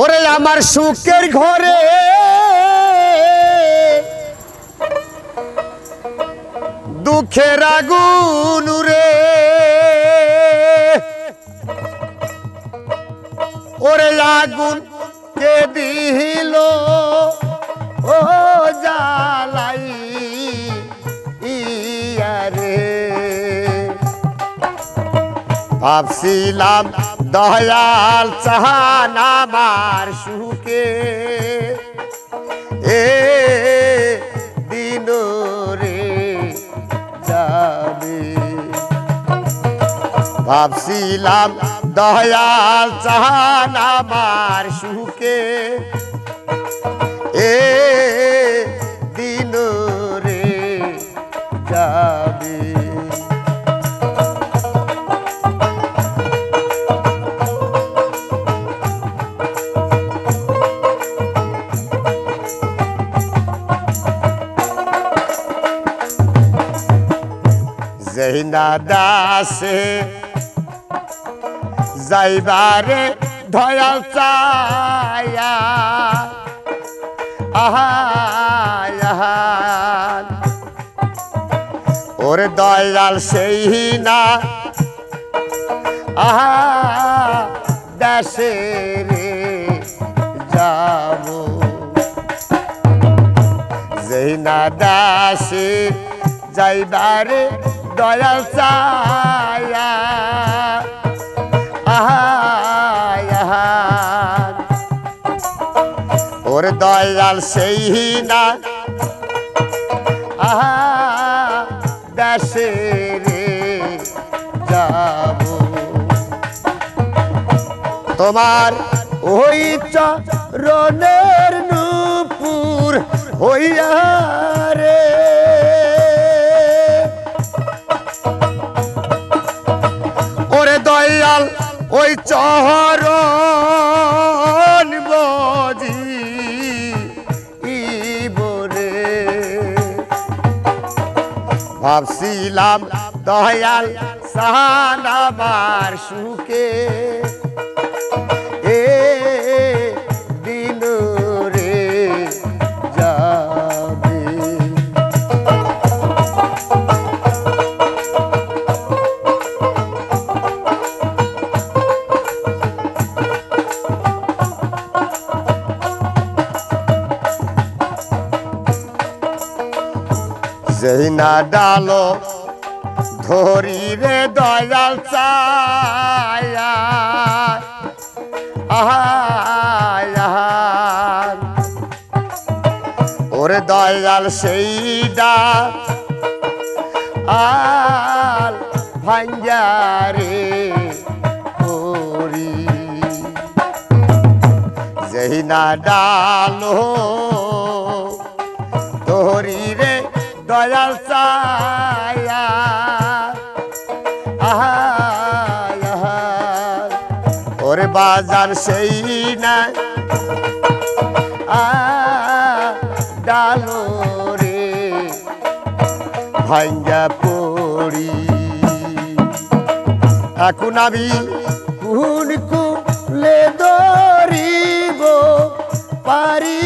ওরে আমার সুখের ঘরে। দুঃখের আগুন রে ওরে আগুন কে দিল? ও জালাই ইয়ারে ভাবছিলাম দয়াল চাহান আমার সুখে। এ দিন রে যাবে। ভাবছিলাম দয়াল চাহান আমার সুখে। এ দিন রে যাবে। জহিনা দাসে। যাইবারে ধয়াল চায়া। আহাই ওরে দয়াল সেই না আহা দেশে রে যাব। যেই না দাসে যাইবারে আহাই আহাই ওর দয়াল সেই না আহা দেশে রে যাব। তোমার ওই চরণের নূপুর হইয়া রে। ওই চহর বজি ইবরে। ভাবছিলাম দয়াল সাহান আমার যেই না ডালো ধরি রে দয়াল ওরে দয়াল সেইডা আল ভাঞ্জারে করি। যেই না ডালো তোহরি রে দয়াল আহাই আহাই ওরে বাজার সেই না ডালো রে। ভাঙ্গা পড়ি। এখন আমি কুন কুলে দরিব, পারি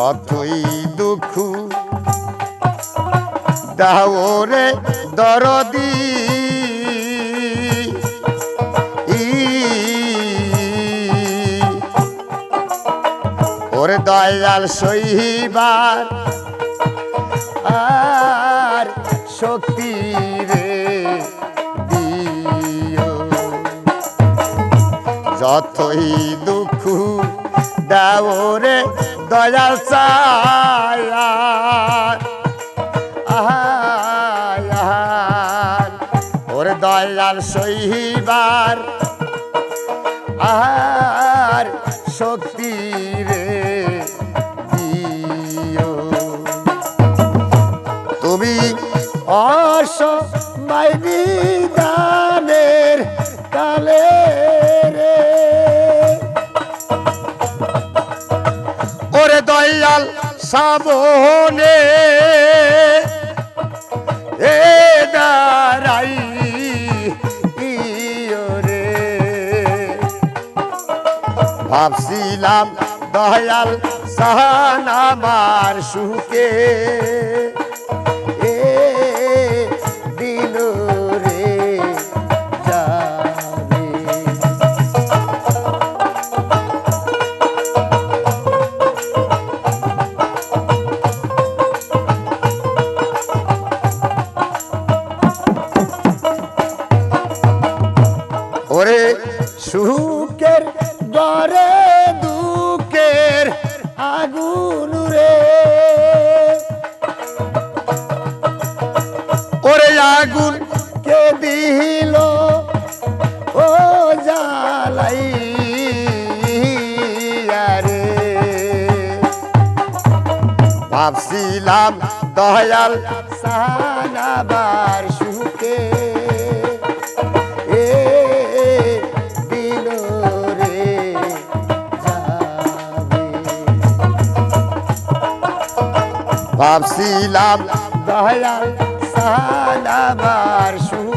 যতই দুঃখ দাওরে দরদি, ওর দয়াল সইবার আর শক্তি রে দিও। যতই দুঃখ দাও রে দয়াল চায়া ওর দয়াল সইবার আর শক্তি দয়াল সাবনে। এ দাঁড়াই রে। ভাবছিলাম দয়াল সাহান আমার সুখে। দরে দুঃখের আগুন রে। ওরে আগুন কে দিল? ও জালাই রে ভাবছিলাম দয়াল সানাবার সুখে ভাবছিলাম দয়াল সানাবার সুখ